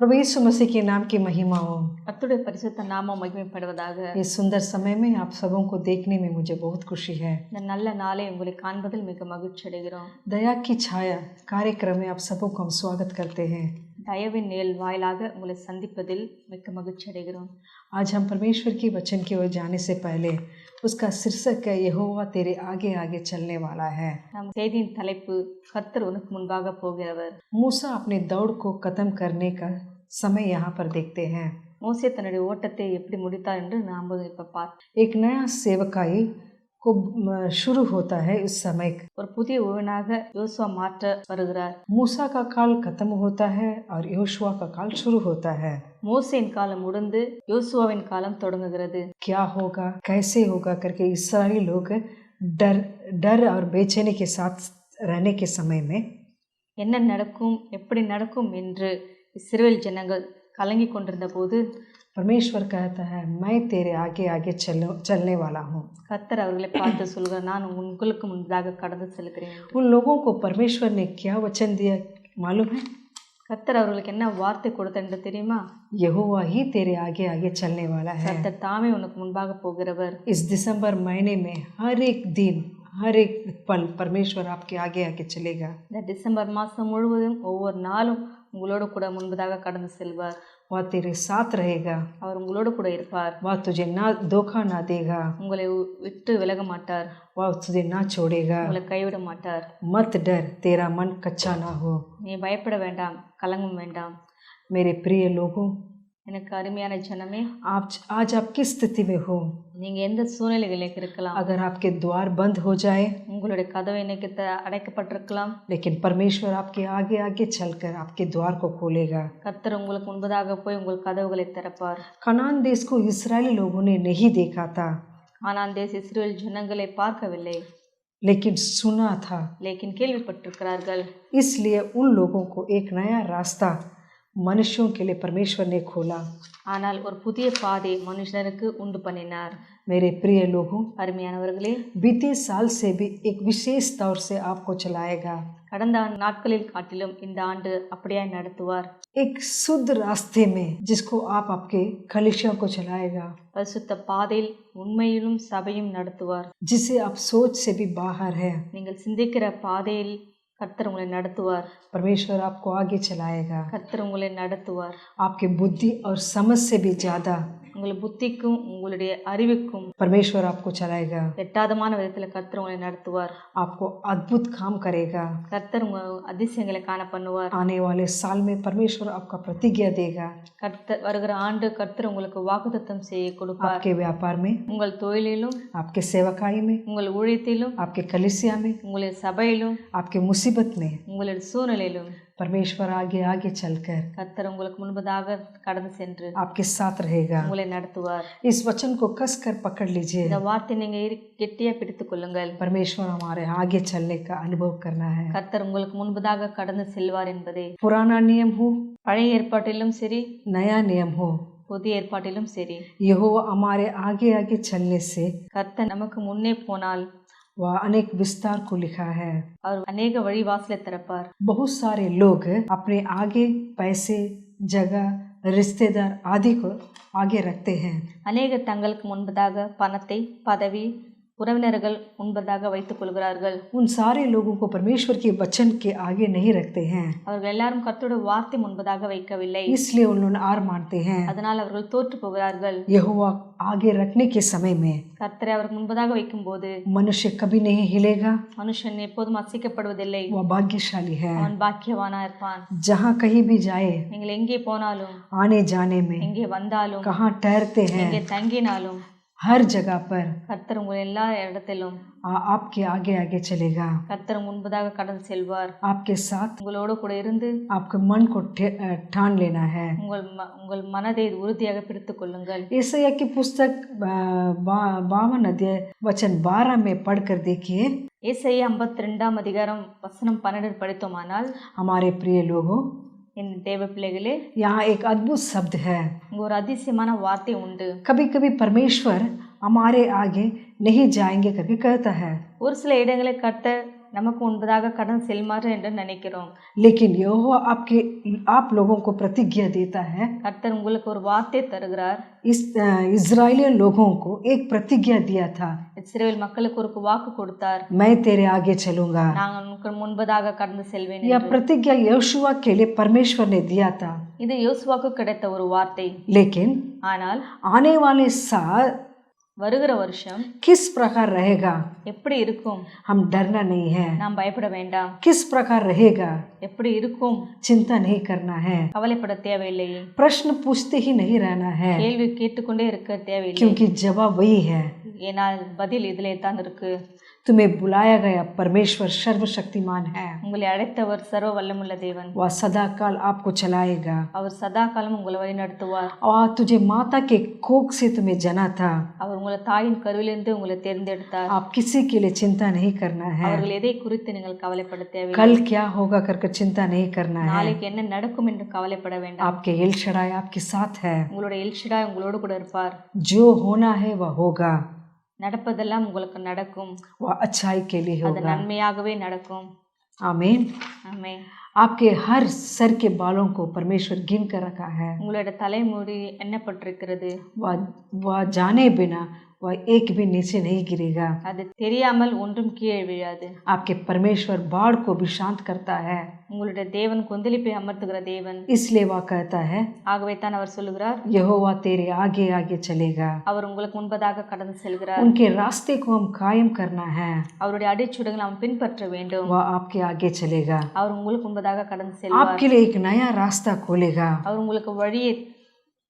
प्रभु यीशु मसीह के नाम की महिमा हो கர்த்தருடைய பரிசுத்த நாமம் மகிமைப்படுவதாக ये सुंदर समय में आप सबों को देखने में मुझे बहुत खुशी है இந்த நல்ல நாளை உங்களை காண்பதில் மிக மகிழ்ச்சி அடைகிறோம் दया की छाया कार्यक्रम में आप सबों को हम स्वागत करते हैं தயவின் நிழல் வாயிலாக உங்களை சந்திப்பதில் மிக்க மகிழ்ச்சி அடைகிறோம் आज हम परमेश्वर की वचन की ओर जाने से पहले उसका शीर्षक है यहोवा तेरे आगे आगे चलने वाला है நம் செய்தியின் தலைப்பு கர்த்தர் உனக்கு முன்பாக போகிறவர் मूसा अपने दौड़ को खत्म करने का समय यहाँ पर देखते हैं மோசே தன்னுடைய ஓட்டத்தை எப்படி முடித்தார் என்று நாம் இப்ப பார்த்து एक नया सेवकाई को अ, शुरू होता है उस समय ஒரு புதிய உவனாக யோசுவா மாற்ற வருகிறார் मूसा का काल खत्म होता है और योशुआ का काल शुरू होता है மோசேயின் காலம் முடிந்து யோசுவாவின் காலம் தொடங்குகிறது क्या होगा कैसे होगा करके इसराइली लोग डर डर और बेचैनी के साथ रहने के समय में என்ன நடக்கும் எப்படி நடக்கும் என்று இஸ்ரேல் ஜனங்கள் கலங்கி கொண்டிருந்த போது परमेश्वर कहता है मैं तेरे आगे आगे चल चलने वाला हूँ கர்த்தர் அவர்களை பார்த்து சொல்கிறார் நான் உங்களுக்கு முன்பதாக கடந்து செல்கிறேன் उन लोगों को परमेश्वर ने क्या वचन दिया मालूम है கர்த்தர் அவர்களுக்கு என்ன வார்த்தை கொடுத்தார் என்று தெரியுமா यहोवा ही तेरे आगे आगे चलने वाला है கர்த்தர் தாமே உனக்கு முன்பாக போகிறவர் इस दिसंबर महीने में हर एक दिन हर एक पल परमेश्वर आपके आगे आगे चलेगा இந்த டிசம்பர் மாதம் முழுவதும் ஒவ்வொரு நாளும் உங்களோடு கூட முன்பதாக கடந்து செல்வார் वह तेरे साथ रहेगा அவர் உங்களோடு கூட இருப்பார் वह तुझे ना धोखा ना देगा உங்களை வி- விட்டு விலக மாட்டார் वह तुझे ना छोड़ेगा உங்களை கைவிட மாட்டார் मत डर तेरा मन कच्चा ना हो நீ பயப்பட வேண்டாம் கலங்கும் வேண்டாம் मेरे प्रिय लोगों எனக்கு அருமையான ஜனமே आप आज आप किस स्थिति में हो நீங்க எந்த சூழ்நிலைகளுக்கு இருக்கலாம் अगर आपके द्वार बंद हो जाए உங்களுடைய கதவை இன்னைக்கு த- அடைக்கப்பட்டிருக்கலாம் लेकिन परमेश्वर आपके आगे आगे चलकर आपके द्वार को खोलेगा கர்த்தர் உங்களுக்கு முன்பதாக போய் உங்கள் கதவுகளை திறப்பார் कनान देश को इसराइली लोगों ने नहीं देखा था ஆனால் தேச இஸ்ரேல் ஜனங்களை பார்க்கவில்லை लेकिन सुना था லேக்கின் கேள்விப்பட்டிருக்கிறார்கள் इसलिए उन लोगों को एक नया रास्ता मनुष्यों के लिए परमेश्वर ने खोला ஆனால் ஒரு புதிய பாதை மனுஷனுக்கு உண்டு பண்ணினார் मेरे प्रिय लोगों அருமையானவர்களே बीते साल से भी एक विशेष तौर से आपको चलाएगा கடந்த ஆண்டு நாட்களில் காட்டிலும் இந்த ஆண்டு அப்படியாய் நடத்துவார் एक शुद्ध रास्ते में जिसको आप आपके कलिशियों को चलाएगा பரிசுத்த பாதையில் உண்மையிலும் சபையும் நடத்துவார் जिसे आप सोच से भी बाहर है நீங்கள் சிந்திக்கிற பாதையில் கர்த்தர் உங்களை நடத்துவார் परमेश्वर आपको आगे चलाएगा கர்த்தர் உங்களை நடத்துவார் आपके बुद्धि और समझ से भी ज़्यादा உங்கள் புத்திக்கும் உங்களுடைய அறிவுக்கும் परमेश्वर आपको चलाएगा எட்டாதமான விதத்தில் கர்த்தர் உங்களை நடத்துவார் आपको अद्भुत काम करेगा கர்த்தர் உங்கள் அதிசயங்களை காண பண்ணுவார் आने वाले साल में परमेश्वर आपका प्रतिज्ञा देगा கர்த்தர் வருகிற ஆண்டு கர்த்தர் உங்களுக்கு வாக்குத்தத்தம் செய்ய கொடுப்பார் आपके व्यापार में உங்கள் தொழிலிலும் आपके सेवकाई में உங்கள் ஊழியத்திலும் आपके कलिसिया में உங்களுடைய சபையிலும் आपके मुसीबत में உங்களுடைய சூழ்நிலையிலும் परमेश्वर आगे आगे चलकर கர்த்தர் உங்களுக்கு முன்பதாக கடந்து சென்று आपके साथ रहेगा உங்களை நடத்துவார் इस वचन को कस कर पकड़ लीजिए இந்த வார்த்தை நீங்க இறு- கெட்டியா பிடித்துக் கொள்ளுங்கள் परमेश्वर हमारे आगे चलने का अनुभव करना है கர்த்தர் உங்களுக்கு முன்பதாக கடந்து செல்வார் என்பதை पुराना नियम हो பழைய ஏற்பாட்டிலும் சரி नया नियम हो புதிய ஏற்பாட்டிலும் சரி यहोवा हमारे आगे आगे चलने से கர்த்தர் நமக்கு முன்னே போனால் वह अनेक विस्तार को लिखा है அவர் அநேக வழிவாசலை திறப்பார் बहुत सारे लोग अपने आगे पैसे जगह रिश्तेदार आदि को आगे रखते हैं அநேகர் தங்களுக்கு முன்பதாக பணத்தை பதவி உறவினர்கள் முன்பதாக வைத்துக் கொள்கிறார்கள் उन सारे लोगों को परमेश्वर के वचन के आगे नहीं रखते हैं அவர்கள் எல்லாரும் கர்த்தருடைய வார்த்தை முன்பதாக வைக்கவில்லை इसलिए उन लोग आर मानते हैं அதனால் அவர்கள் தோற்று போகிறார்கள் यहोवा आगे रखने के समय में கர்த்தரை அவருக்கு முன்பதாக வைக்கும்போது मनुष्य कभी नहीं हिलेगा மனுஷன் எப்போதும் அசைக்கப்படுவதில்லை वह भाग्यशाली है அவன் பாக்கியவானா இருப்பான் जहाँ कहीं भी जाए நீங்கள் எங்கே போனாலும் आने जाने में எங்கே வந்தாலும் कहाँ ठहरते हैं எங்கே தங்கினாலும் हर जगह पर கர்த்தர் உங்கள் எல்லா இடத்திலும் आ- आपके आगे आगे चलेगा கர்த்தர் முன்பதாக கடந்து செல்வார் आपके साथ உங்களோடு கூட இருந்து आपके मन को ठे- अ, ठान लेना है உங்கள் ம- உங்கள் மனதை உறுதியாக பிடித்துக் கொள்ளுங்கள் ईसाया की पुस्तक बा- बा- बावन अध्याय वचन बारह में पढ़कर देखिए ஏசாயா ஐம்பத்தி ரெண்டாம் அதிகாரம் வசனம் பன்னெண்டு படித்தோமானால் हमारे प्रिय लोगों என் தேவ பிள்ளைகளே यहाँ एक अद्भुत शब्द है இங்க ஒரு அதிசயமான வார்த்தை உண்டு कभी कभी परमेश्वर हमारे आगे नहीं जाएंगे करके कहता है ஒரு சில இடங்களை கர்த்தர் நமக்கு முன்பதாக கடந்து செல்மாறு என்று நினைக்கிறோம் लेकिन यहोवा आपके आप लोगों को प्रतिज्ञा देता है கர்த்தர் உங்களுக்கு ஒரு வார்த்தை தருகிறார் इस अ, इज़राइली लोगों को एक प्रतिज्ञा दिया था இஸ்ரேல் மக்களுக்கு ஒரு வாக்கு கொடுத்தார் मैं तेरे आगे चलूंगा நான் உனக்கு முன்பதாக கடந்து செல்வேன் यह என்று. प्रतिज्ञा यहोशुआ के लिए परमेश्वर ने दिया था இது யோசுவாக்கு கிடைத்த ஒரு வார்த்தை लेकिन ஆனால் आने वाले साल வருகிற வருஷம் किस प्रकार रहेगा எப்படி இருக்கும் हम डरना नहीं है நாம் பயப்பட வேண்டாம் किस प्रकार रहेगा எப்படி இருக்கும் चिंता नहीं करना है கவலைப்பட தேவையில்லை प्रश्न पूछते ही नहीं रहना है கேள்வி கேட்டுக்கொண்டே இருக்க தேவையில்லை क्योंकि जवाब वही है ஏன்னா பதில் இதிலே தான் இருக்கு? துமே புலாய கயா பரமேஸ்வர் சர்வ சக்திமான் ஹே. உங்களை அழைத்தவர் சர்வ வல்லமுள்ள தேவன். வா சதா கால் ஆப்கோ சலாயேகா. அவர் சதா காலம் உங்களை வழி நடத்துவார். ஆ துஜே மாதா கே கோக் சே துமே ஜனா அவர் உங்களை தாயின் கருவிலிருந்து உங்களை தேர்ந்தெடுத்தார். ஆப் கிசி கே லியே சிந்தா நஹி கர்னா ஹே. அவர்கள் எதை குறித்து நீங்கள் கவலைப்பட தேவை கல் கியா ஹோகா கர்க்க சிந்தா நஹி கர்னா ஹே. நாளைக்கு என்ன நடக்கும் என்று கவலைப்பட வேண்டாம். ஆப்கே எல்ஷடாய் ஆப்கே சாத் ஹே. உங்களுடைய எல்ஷடாய் உங்களோடு கூட இருப்பார். ஜோ ஹோனா ஹே வா ஹோகா. நடப்பதெல்லாம் உங்களுக்கு நடக்கும் वह अच्छाई के लिए அது होगा நன்மையாகவே நடக்கும் आमीन ஆமே आपके हर सर के बालों को परमेश्वर गिन कर रखा है உங்களோட தலைமுடி எண்ணப்பட்டிருக்கிறது वह वह जाने बिना वह एक भी नीचे नहीं गिरेगा அது தெரியாமல் ஒன்றும் கீழே விழாது आपके परमेश्वर बाढ़ को भी शांत करता है உங்களுடைய தேவன் கொந்தளிப்பை அமர்த்துகிற தேவன் इसलिए वह कहता है ஆகவே தான் அவர் சொல்லுகிறார் यहोवा तेरे आगे आगे चलेगा அவர் உங்களுக்கு முன்பதாக கடந்து செல்கிறார் उनके रास्ते को हम कायम करना है அவருடைய அடிச்சுடுகளை நாம் பின்பற்ற வேண்டும் वह आपके आगे चलेगा அவர் உங்களுக்கு முன்பதாக கடந்து செல்வார் आपके लिए एक नया रास्ता खोलेगा அவர் உங்களுக்கு வழியை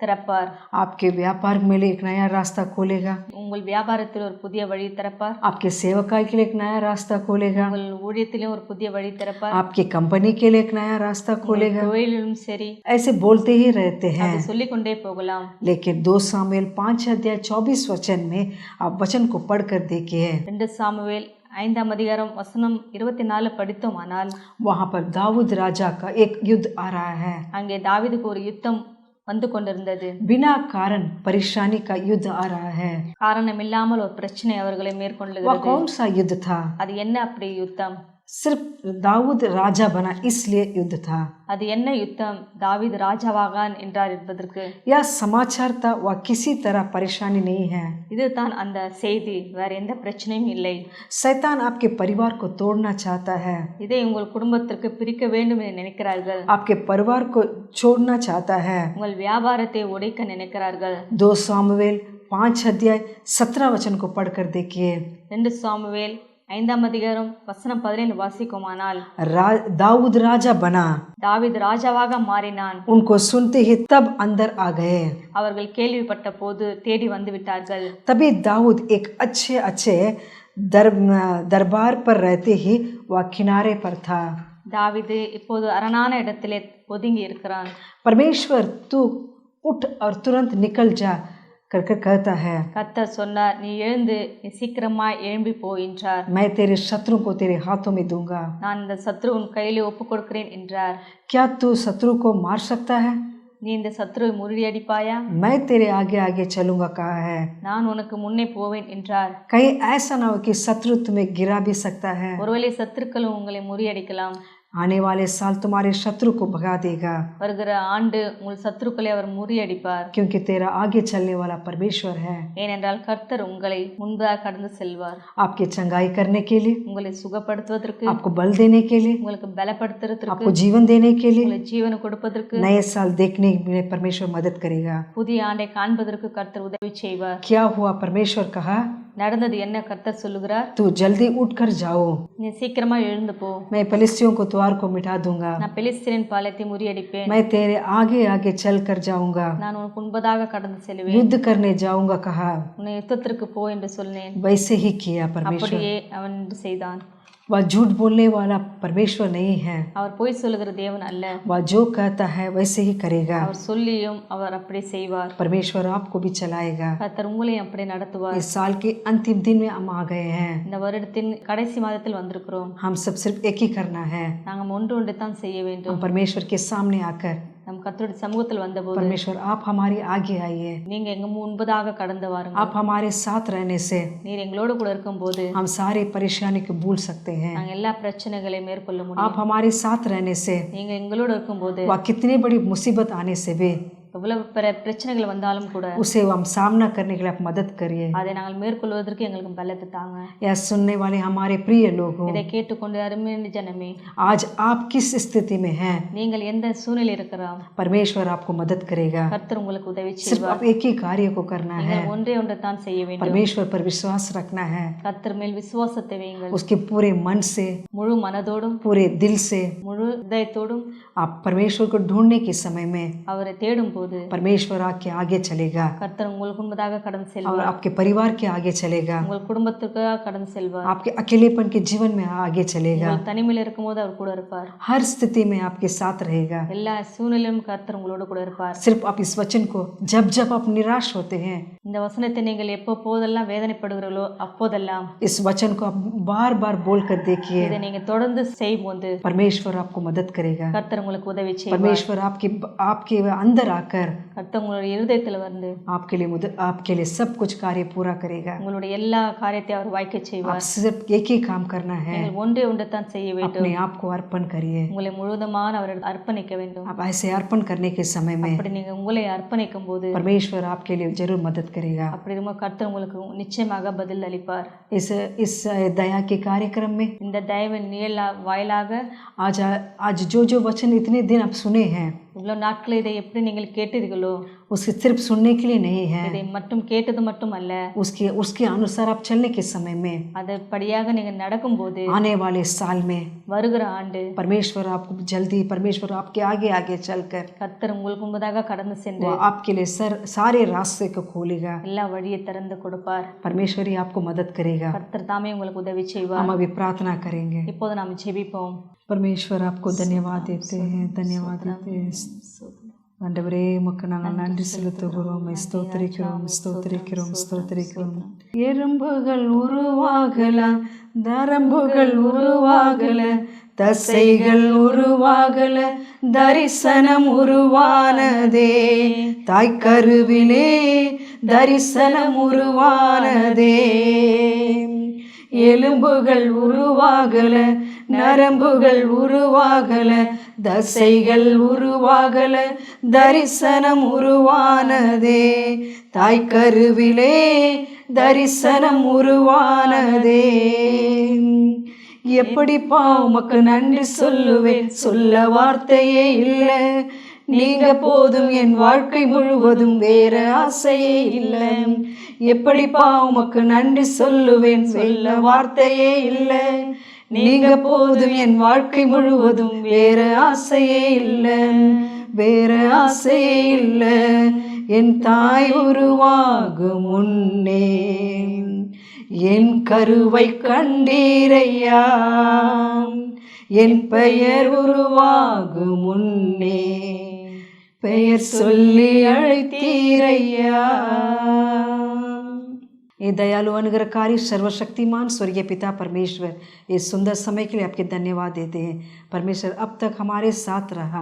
திறப்பார் आपके व्यापार में लिए एक नया रास्ता खोलेगा உங்கள் வியாபாரத்தில் ஒரு புதிய வழி திறப்பார் आपके सेवकाई के लिए एक नया रास्ता खोलेगा உங்கள் ஊழியத்திலும் ஒரு புதிய வழி திறப்பார் आपकी कंपनी के लिए एक नया रास्ता खोलेगा தொழிலிலும் சரி ऐसे बोलते ही रहते हैं அது சொல்லிக்கொண்டே போகலாம் लेकिन दो सामेल पाँच अध्याय चौबीस वचन में आप वचन को पढ़कर देखिए ரெண்டு சாமுவேல் ஐந்தாம் அதிகாரம் வசனம் இருபத்தி நாலு படித்தோமானால் वहाँ पर दाऊद राजा का एक युद्ध आ रहा है அங்கே தாவீதுக்கு ஒரு யுத்தம் வந்து கொண்டிருந்தது. வினா காரன் பரிஷானி கா யுத் ஆ ரஹா காரணம் இல்லாமல் ஒரு பிரச்சனை அவர்களை மேற்கொள்ளுகிறது. கௌன் சா யுத் அது என்ன அப்படி யுத்தம்? सिर्फ दाऊद राजा बना इसलिए युद्ध था அது என்ன யுத்தம் தாவீது ராஜாவாகான் என்றார் என்பதற்கு यह समाचार था वह किसी तरह परेशानी नहीं है இதுதான் அந்த செய்தி வேற எந்த பிரச்சனையும் இல்லை शैतान आपके परिवार को तोड़ना चाहता है இதை உங்கள் குடும்பத்திற்கு பிரிக்க வேண்டும் என்று நினைக்கிறார்கள் आपके परिवार को छोड़ना चाहता है உங்கள் வியாபாரத்தை உடைக்க நினைக்கிறார்கள் दो सामुवेल पाँच अध्याय सत्रह वचन को पढ़कर देखिए ரெண்டு சாமுவேல் ஐந்தாம் அதிகாரம் வசனம் பதினேழு வாசிக்குமானால் रा, दाऊद राजा बना தாவீது ராஜாவாக மாறினான் उनको सुनते ही तब अंदर आ गए அவர்கள் கேள்விப்பட்ட போது தேடி வந்து விட்டார்கள் तभी दाऊद एक अच्छे अच्छे दर, दरबार पर रहते ही वह किनारे पर था தாவீது இப்போது அரணான இடத்திலே ஒதுங்கி இருக்கிறான் परमेश्वर तू उठ और तुरंत निकल जा करके कहता है கர்த்தர் சொன்னார் நீ எழுந்து நீ சீக்கிரமாய் எழும்பி போ என்றார் मैं तेरे शत्रु को तेरे हाथों में दूंगा நான் இந்த சத்ரு உன் கையிலே ஒப்புக் கொடுக்கிறேன் என்றார் क्या तू शत्रु को मार सकता है நீ இந்த சத்ருவை முறியடிப்பாயா मैं तेरे आगे आगे चलूंगा कहा है நான் உனக்கு முன்னே போவேன் என்றார் कहीं ऐसा ना हो कि शत्रु तुम्हें गिरा भी सकता है ஒருவேளை சத்துருக்களும் உங்களை முறியடிக்கலாம் आने वाले साल तुम्हारे शत्रु को भगा देगा வருகிற ஆண்டு உங்கள் சத்துருக்களை அவர் முறியடிப்பார் क्योंकि तेरा आगे चलने वाला परमेश्वर है ஏனென்றால் கர்த்தர் உங்களை முன்பதாக கடந்து செல்வார் आपकी चंगाई करने के लिए உங்களை சுகப்படுத்துவதற்கு आपको बल देने के लिए உங்களுக்கு பலப்படுத்துறதற்கு आपको जीवन देने के लिए உங்களை ஜீவனை கொடுப்பதற்கு नए साल देखने में परमेश्वर मदद करेगा புதிய ஆண்டை காண்பதற்கு கர்த்தர் உதவி செய்வார் क्या हुआ परमेश्वर कहा நடந்தது என்ன கர்த்தர் சொல்லுகிறார் तू जल्दी उठ कर जाओ நீ சீக்கிரமா எழுந்து போ मैं फलिस्तियों को द्वार को मिटा दूंगा நான் பெலிஸ்தீனின் பாலத்தை முறியடிப்பேன் मैं तेरे आगे आगे चल कर जाऊंगा நான் உனக்கு முன்பதாக கடந்து செல்வேன் युद्ध करने जाऊंगा कहा உன்னை யுத்தத்திற்கு போ என்று சொன்னேன் वैसे ही किया परमेश्वर அப்படியே அவன் செய்தான் वह झूठ बोलने वाला परमेश्वर नहीं है அவர் பொய் சொல்லுகிற தேவன் அல்ல वह जो कहता है वैसे ही करेगा அவர் சொல்லியும் அவர் அப்படி செய்வார் परमेश्वर आपको भी चलाएगा கர்த்தர் உங்களையும் அப்படி நடத்துவார் इस साल के अंतिम दिन में हम आ गए हैं இந்த வருடத்தின் கடைசி மாதத்தில் வந்திருக்கிறோம் हम सब सिर्फ एक ही करना है நாங்கள் ஒன்று ஒன்று தான் செய்ய வேண்டும் हम परमेश्वर के सामने आकर நம் கத்தருடைய சமூகத்தில் வந்தபோது பரமேஸ்வர் ஆப் ஹமாரி ஆகி ஆயே நீங்க எங்க முன்பதாக கடந்து வாருங்க ஆப் ஹமாரி சாத் ரஹனே நீர் எங்களோட கூட இருக்கும் போது ஹம் சாரி பரிசானிக்கு பூல் சக்தே ஹே. நாங்க எல்லா பிரச்சனைகளை மேற்கொள்ள முடியும். ஆப் ஹமாரி சாத் ரஹனே சே நீங்க எங்களோட இருக்கும்போது வா கித்தனி படி முசீபத் ஆனே சே எவ்வளவு பிற பிரச்சனைகள் வந்தாலும் கூட उसे हम सामना करने के लिए आप मदद करिए அதை நாங்கள் மேற்கொள்வதற்கு எங்களுக்கு பலத்தை தாங்க यह सुनने वाले हमारे प्रिय लोग हो இதை கேட்டுக்கொண்டு அருமையான ஜனமே आज आप किस स्थिति में हैं நீங்கள் எந்த சூழ்நிலை இருக்கிறோம் परमेश्वर आपको मदद करेगा கர்த்தர் உங்களுக்கு உதவி सिर्फ செய்வார் आप एक ही कार्य को करना है நீங்கள் ஒன்றே ஒன்றை தான் செய்ய வேண்டும் परमेश्वर पर विश्वास रखना है கர்த்தர் மேல் விசுவாசத்தை வையுங்கள் उसके पूरे मन से முழு மனதோடும் पूरे दिल से முழு இதயத்தோடும் आप परमेश्वर को ढूंढने के समय में அவரை தேடும் போது परमेश्वर आपके आगे चलेगा கர்த்தர் உங்களுக்கு முன்பதாக கடந்து और செல்வார் आपके परिवार के आगे चलेगा உங்கள் குடும்பத்துக்காக கடந்து செல்வார் आपके अकेलेपन के जीवन में आगे चलेगा உங்கள் தனிமையில் இருக்கும்போது அவர் கூட இருப்பார் हर स्थिति में आपके साथ रहेगा எல்லா சூழ்நிலையும் கர்த்தர் உங்களோடு கூட இருப்பார் सिर्फ आप इस वचन को जब जब आप निराश होते हैं இந்த வசனத்தை நீங்கள் எப்போ போதெல்லாம் வேதனைப்படுகிறீர்களோ அப்போதெல்லாம் इस वचन को आप बार बार बोल कर देखिए இதை நீங்க தொடர்ந்து செய்யும்போது परमेश्वर आपको मदद करेगा கர்த்தர் உங்களுக்கு உதவி செய்வார் परमेश्वर आपके आपके अंदर आकर கர்த்தர் உங்களுடைய இருதயத்தில் வந்து आपके लिए मुद- आपके लिए सब कुछ कार्य पूरा करेगा உங்களுடைய எல்லா காரியத்தையும் அவர் வாய்க்க செய்வார் आप सिर्फ एक ही काम करना है நீங்கள் ஒன்றே ஒன்றை தான் செய்ய வேண்டும் अपने आप को अर्पण करिए உங்களை முழுவதுமான அவர் அர்ப்பணிக்க வேண்டும் आप ऐसे अर्पण करने के समय में அப்படி நீங்க உங்களை அர்ப்பணிக்கும் போது परमेश्वर आपके लिए जरूर मदद करेगा அப்படி இருக்கும் கர்த்தர் உங்களுக்கு நிச்சயமாக பதில் அளிப்பார் इस इस दया के कार्यक्रम में இந்த தயவின் நிழலா வாயிலாக आज आज जो जो वचन इतने दिन आप सुने हैं இவ்வளோ நாட்கள் இதை எப்படி நீங்கள் கேட்டீர்களோ उसके सिर्फ सुनने के लिए नहीं है இதை மட்டும் கேட்டது மட்டும் அல்ல उसके उसके अनुसार आप चलने के समय में அதன்படியாக நீங்கள் நடக்கும்போது आने वाले साल में வருகிற ஆண்டு परमेश्वर आपको जल्दी परमेश्वर आपके आगे आगे चलकर கர்த்தர் உங்களுக்கு முன்பதாக கடந்து சென்று वो आपके लिए सर सारे रास्ते को खोलेगा எல்லா வழியை திறந்து கொடுப்பார் परमेश्वर ही आपको मदद करेगा கர்த்தர் தாமே உங்களுக்கு உதவி செய்வார் हम अभी प्रार्थना करेंगे இப்போது நாம் ஜெபிப்போம் परमेश्वर आपको धन्यवाद देते हैं धन्यवाद देते हैं ஆண்டவரே உமக்கு நாங்கள் நன்றி செலுத்துகிறோம் ஸ்தோத்திரிக்கிறோம் ஸ்தோத்திரிக்கிறோம் ஸ்தோத்திரிக்கிறோம் எறும்புகள் உருவாகலாம் நரம்புகள் உருவாகல தசைகள் உருவாகல தரிசனம் உருவானதே தாய்க்கருவிலே தரிசனம் உருவானதே எலும்புகள் உருவாகல நரம்புகள் உருவாகல தசைகள் உருவாகல தரிசனம் உருவானதே. தாய்க்கருவிலே தரிசனம் உருவானதே. எப்படிப்பா உமக்கு நன்றி சொல்லுவேன்? சொல்ல வார்த்தையே இல்லை. நீங்க போதும் என் வாழ்க்கை முழுவதும் வேற ஆசையே இல்லை. எப்படிப்பா உமக்கு நன்றி சொல்லுவேன் சொல்ல வார்த்தையே இல்லை. நீங்க போதும் என் வாழ்க்கை முழுவதும் வேற ஆசையே இல்லை. வேற ஆசையே இல்லை. என் தாய் உருவாகும் முன்னே என் கருவை கண்டீரையா. என் பெயர் உருவாகும் முன்னே பெயர் சொல்லி அழைத்தீரையா. ये दयालु अनुग्रहकारी सर्वशक्तिमान स्वर्गीय पिता परमेश्वर ये सुंदर समय के लिए आपके धन्यवाद देते हैं परमेश्वर अब तक हमारे साथ रहा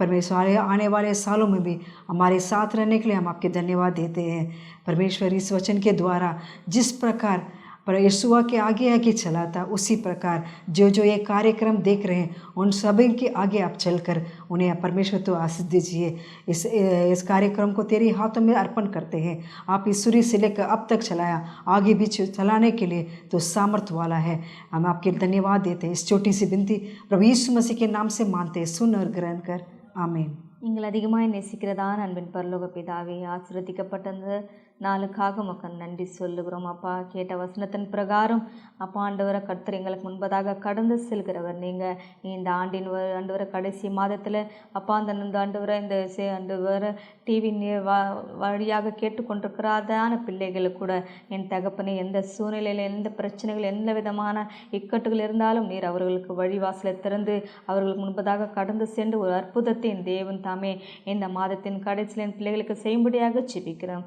परमेश्वर आने वाले सालों में भी हमारे साथ रहने के लिए हम आपके धन्यवाद देते हैं परमेश्वर इस वचन के द्वारा जिस प्रकार पर यीशुआ के आगे आगे चला था उसी प्रकार जो जो ये कार्यक्रम देख रहे हैं उन सभी के आगे आप चलकर उन्हें परमेश्वर तो आशीष दीजिए इस इस कार्यक्रम को तेरे हाथों में अर्पण करते हैं आप इस सूर्य से लेकर अब तक चलाया आगे भी चलाने के लिए तो सामर्थ्य वाला है हम आपके धन्यवाद देते हैं इस छोटी सी विनती प्रभु यीशु मसीह के नाम से मानते हैं सुन और ग्रहण कर आमीन நீங்கள் அதிகமாய் நேசிக்கிறதான் அன்பின் பரலோக பிதாவே ஆசிர்வதிக்கப்பட்ட இந்த நாளுக்காக உமக்கு நன்றி சொல்லுகிறோம் அப்பா. கேட்ட வசனத்தின் பிரகாரம் அப்பா ஆண்டவரை கர்த்தர் எங்களுக்கு முன்பதாக கடந்து செல்கிறவர். நீங்கள் இந்த ஆண்டின் வ- வர கடைசி மாதத்தில் அப்பா அந்த இந்த ஆண்டு வர இந்த ஆண்டு வர டிவி வழியாக கேட்டுக்கொண்டிருக்கிறாதான பிள்ளைகளுக்கு கூட என் தகப்பனை எந்த சூழ்நிலையில் எந்த பிரச்சனைகள் எந்த விதமான இக்கட்டுகள் இருந்தாலும் நீர் அவர்களுக்கு வழிவாசலை திறந்து அவர்களுக்கு முன்பதாக கடந்து சென்று ஒரு அற்புதத்தை என் தேவன் தாமே இந்த மாதத்தின் கடைசியில் என் பிள்ளைகளுக்கு செய்யும்படியாக ஜெபிக்கிறோம்.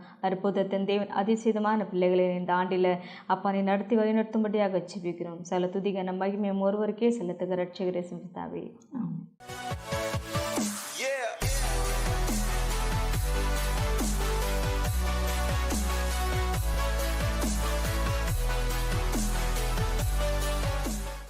அற்புதத்தின் தேவன் அதிசயமான பிள்ளைகளை இந்த ஆண்டில் அப்பா நீ நடத்தி வழிநடத்தும்படியாக ஜெபிக்கிறோம் சில துதிக நம்ம மகிமையும் ஒருவருக்கே செலுத்துகிற ரட்சகரே சிந்தாவே ஆமென்.